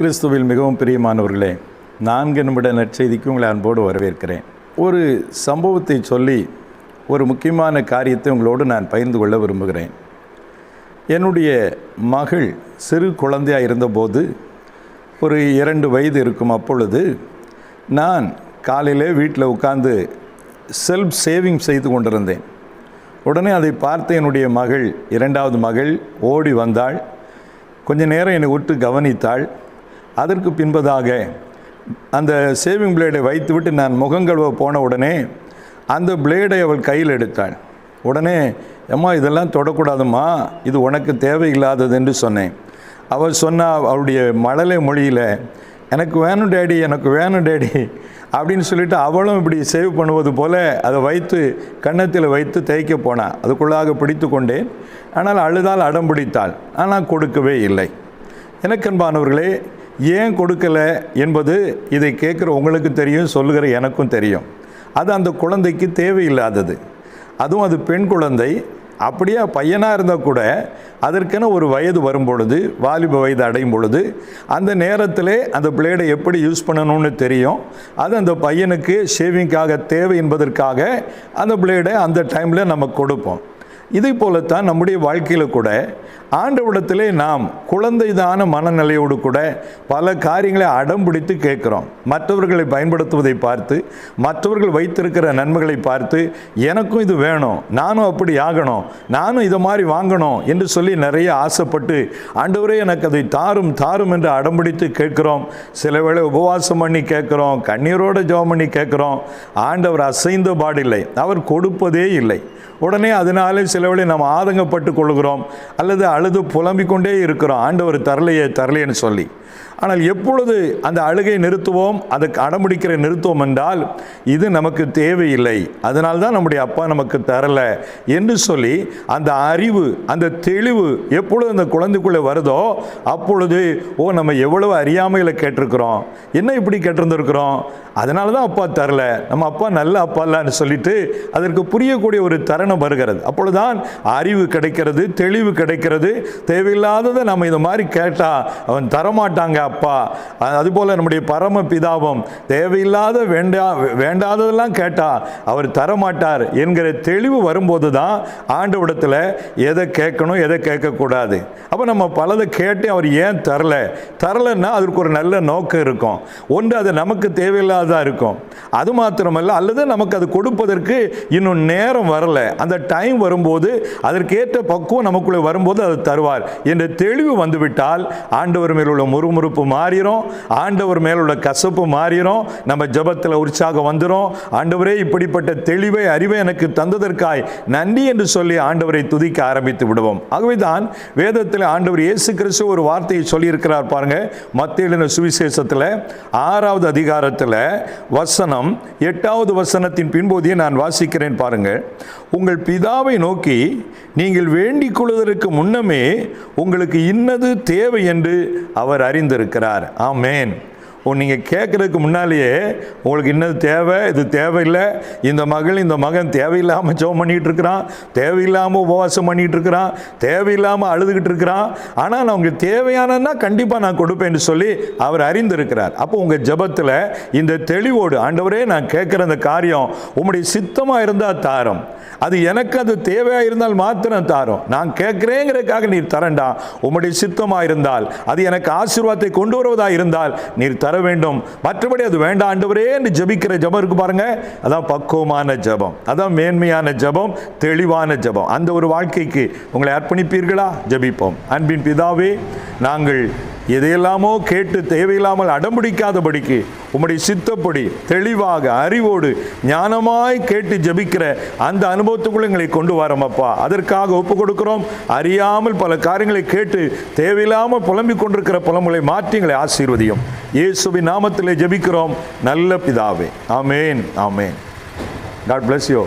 கிறிஸ்துவில் மிகவும் பிரியமானவர்களே நான்கு நிமிட நற்செய்திக்கு உங்களை அன்போடு வரவேற்கிறேன். ஒரு சம்பவத்தை சொல்லி ஒரு முக்கியமான காரியத்தை உங்களோடு நான் பகிர்ந்து கொள்ள விரும்புகிறேன். என்னுடைய மகள் சிறு குழந்தையாக இருந்தபோது ஒரு இரண்டு வயது இருக்கும் அப்பொழுது நான் காலையிலே வீட்டில் உட்காந்து செல்ஃப் சேவிங் செய்து கொண்டிருந்தேன். உடனே அதை பார்த்து என்னுடைய மகள் இரண்டாவது மகள் ஓடி வந்தாள். கொஞ்ச நேரம் என்னை விட்டு கவனித்தாள். அதற்கு பின்பதாக அந்த சேவிங் பிளேடை வைத்துவிட்டு நான் முகங்கழுவ போன உடனே அந்த பிளேடை அவள் கையில் எடுத்தாள். உடனே அம்மா இதெல்லாம் தொடக்கூடாதும்மா. இது உனக்கு தேவையில்லாதது என்று சொன்னேன். அவள் சொன்னா அவளுடைய மழலை மொழியில் எனக்கு வேணும் டேடி எனக்கு வேணும் டேடி அப்படின்னு சொல்லிட்டு அவளும் இப்படி சேவ் பண்ணுவது போல் அதை வைத்து கன்னத்தில் வைத்து தேய்க்க போனாள் அதுக்குள்ளாக பிடித்து கொண்டேன். ஆனால் அழுதால் அடம் பிடித்தாள். ஆனால் கொடுக்கவே இல்லை. எனக்கன்பானவர்களே ஏன் கொடுக்கலை என்பது இதை கேட்குற உங்களுக்கு தெரியும் சொல்லுகிற எனக்கும் தெரியும். அது அந்த குழந்தைக்கு தேவையில்லாதது. அதுவும் அது பெண் குழந்தை. அப்படியே பையனாக இருந்தால் கூட அதற்கென ஒரு வயது வரும் பொழுது வாலிப வயது அடையும் பொழுது அந்த நேரத்தில் அந்த பிளேடை எப்படி யூஸ் பண்ணணும்னு தெரியும். அது அந்த பையனுக்கு ஷேவிங்காக தேவை என்பதற்காக அந்த பிளேடை அந்த டைமில் நம்ம கொடுப்போம். இதை போலத்தான் நம்முடைய வாழ்க்கையில் கூட ஆண்டவிடத்திலே நாம் குழந்தைதான மனநிலையோடு கூட பல காரியங்களை அடம் பிடித்து கேட்குறோம். மற்றவர்களை பயன்படுத்துவதை பார்த்து மற்றவர்கள் வைத்திருக்கிற நன்மைகளை பார்த்து எனக்கும் இது வேணும் நானும் அப்படி ஆகணும் நானும் இதை மாதிரி வாங்கணும் என்று சொல்லி நிறைய ஆசைப்பட்டு ஆண்டவரே எனக்கு அதை தாரும் தாரும் என்று அடம் பிடித்து கேட்குறோம். சில வேளை உபவாசம் பண்ணி கேட்குறோம் கண்ணீரோட ஜெபம் பண்ணி கேட்குறோம். ஆண்டவர் அசைந்த பாடில்லை அவர் கொடுப்பதே இல்லை. உடனே அதனாலே சிலவழி நாம் ஆதங்கப்பட்டு கொள்கிறோம் அல்லது அழுது புலம்பிக் கொண்டே இருக்கிறோம். ஆண்டவர் தரலையே தரலையேன்னு சொல்லி. ஆனால் எப்பொழுது அந்த அழுகை நிறுத்துவோம் அதுக்கு அடம்பிடிக்கிற நிறுத்துவோம் என்றால் இது நமக்கு தேவையில்லை. அதனால்தான் நம்முடைய அப்பா நமக்கு தரல என்று சொல்லி அந்த அறிவு அந்த தெளிவு எப்பொழுது அந்த குழந்தைக்குள்ளே வருதோ அப்பொழுது ஓ நம்ம எவ்வளவு அறியாமையில் கேட்டிருக்கிறோம். என்ன இப்படி கேட்டிருந்திருக்கிறோம்? அதனால தான் அப்பா தரல. நம்ம அப்பா நல்ல அப்பா இல்லைன்னு சொல்லிட்டு அதற்கு புரியக்கூடிய ஒரு தருணம் வருகிறது. அப்பொழுதுதான் அறிவு கிடைக்கிறது தெளிவு கிடைக்கிறது. தேவையில்லாததை நம்ம இது மாதிரி கேட்டால் அவன் தரமாட்டான். மாட்டாங்க அப்பா. அதுபோல் நம்முடைய பரம பிதாவும் தேவையில்லாத வேண்டா வேண்டாததெல்லாம் கேட்டால் அவர் தரமாட்டார் என்கிற தெளிவு வரும்போது தான் ஆண்டவிடத்தில் எதை கேட்கணும் எதை கேட்கக்கூடாது. அப்போ நம்ம பலதை கேட்டு அவர் ஏன் தரல? தரலைன்னா அதற்கு ஒரு நல்ல நோக்கம் இருக்கும். ஒன்று அது நமக்கு தேவையில்லாததாக இருக்கும். அது மாத்திரமல்ல அல்லது நமக்கு அது கொடுப்பதற்கு இன்னும் நேரம் வரல. அந்த டைம் வரும்போது அதற்கேற்ற பக்குவம் நமக்குள்ளே வரும்போது அது தருவார். என்ற தெளிவு வந்துவிட்டால் ஆண்டவர் மேல் உள்ள முறுமுறுப்பு மாறிடும் ஆண்டவர் மேலுள்ள கசப்பு மாறிடும் நம்ம ஜபத்தில் உற்சாகம் வந்துடும் ஆண்டவரே இப்படிப்பட்ட தெளிவை அறிவை எனக்கு தந்ததற்காய் நன்றி என்று சொல்லி ஆண்டவரை துதிக்க ஆரம்பித்து விடுவோம். ஆகவே தான் வேதத்தில் ஆண்டவர் இயேசு கிறிஸ்து ஒரு வார்த்தையை சொல்லியிருக்கிறார் பாருங்க. மத்திய சுவிசேஷத்தில் ஆறாவது அதிகாரத்தில் வசனம் எட்டாவது வசனத்தின் பின்போதையே நான் வாசிக்கிறேன் பாருங்கள் உங்கள் பிதாவை நோக்கி நீங்கள் வேண்டிக் கொள்வதற்கு முன்னமே உங்களுக்கு இன்னது தேவை என்று அவர் அறிந்திருக்கிறார். ஆமேன். நீங்கள் கேட்குறதுக்கு முன்னாலேயே உங்களுக்கு இன்னது தேவை இது தேவையில்லை. இந்த மகள் இந்த மகன் தேவையில்லாமல் ஜோம் பண்ணிகிட்டு இருக்கிறான் தேவையில்லாமல் உபவாசம் பண்ணிகிட்டு இருக்கிறான் தேவையில்லாமல் அழுதுகிட்டு இருக்கிறான். ஆனால் நான் உங்களுக்கு தேவையானன்னா கண்டிப்பாக நான் கொடுப்பேன்னு சொல்லி அவர் அறிந்திருக்கிறார். அப்போ உங்கள் ஜபத்தில் இந்த தெளிவோடு ஆண்டவரே நான் கேட்குற அந்த காரியம் உங்களுடைய சித்தமாக இருந்தால் தாரம். அது எனக்கு அது தேவையாக இருந்தால் மாத்திரம் தாரும். நான் கேட்குறேங்கிறதுக்காக நீர் தரண்டா. உம்முடைய சித்தமாக இருந்தால் அது எனக்கு ஆசீர்வாதத்தை கொண்டு வருவதாக இருந்தால் நீர் தர வேண்டும். மற்றபடி அது வேண்டாம் ஆண்டவரே என்று ஜபிக்கிற ஜபம் இருக்கு பாருங்க. அதான் பக்குவமான ஜபம். அதான் மேன்மையான ஜபம் தெளிவான ஜபம். அந்த ஒரு வாழ்க்கைக்கு உங்களை அர்ப்பணிப்பீர்களா? ஜபிப்போம். அன்பின் பிதாவே நாங்கள் எதையெல்லாமோ கேட்டு தேவையில்லாமல் அடம்பிடிக்காதபடிக்கு உம்முடைய சித்தப்படி தெளிவாக அறிவோடு ஞானமாய் கேட்டு ஜபிக்கிற அந்த அனுபவத்துக்குள்ள எங்களை கொண்டு வரோமப்பா அதற்காக ஒப்பு கொடுக்கிறோம். அறியாமல் பல காரியங்களை கேட்டு தேவையில்லாமல் புலம்பிக் கொண்டிருக்கிற புலம்புகளை மாற்றி எங்களை ஆசீர்வதியும். இயேசுவின் நாமத்திலே ஜபிக்கிறோம். நல்ல பிதாவே. ஆமேன். ஆமேன். God bless you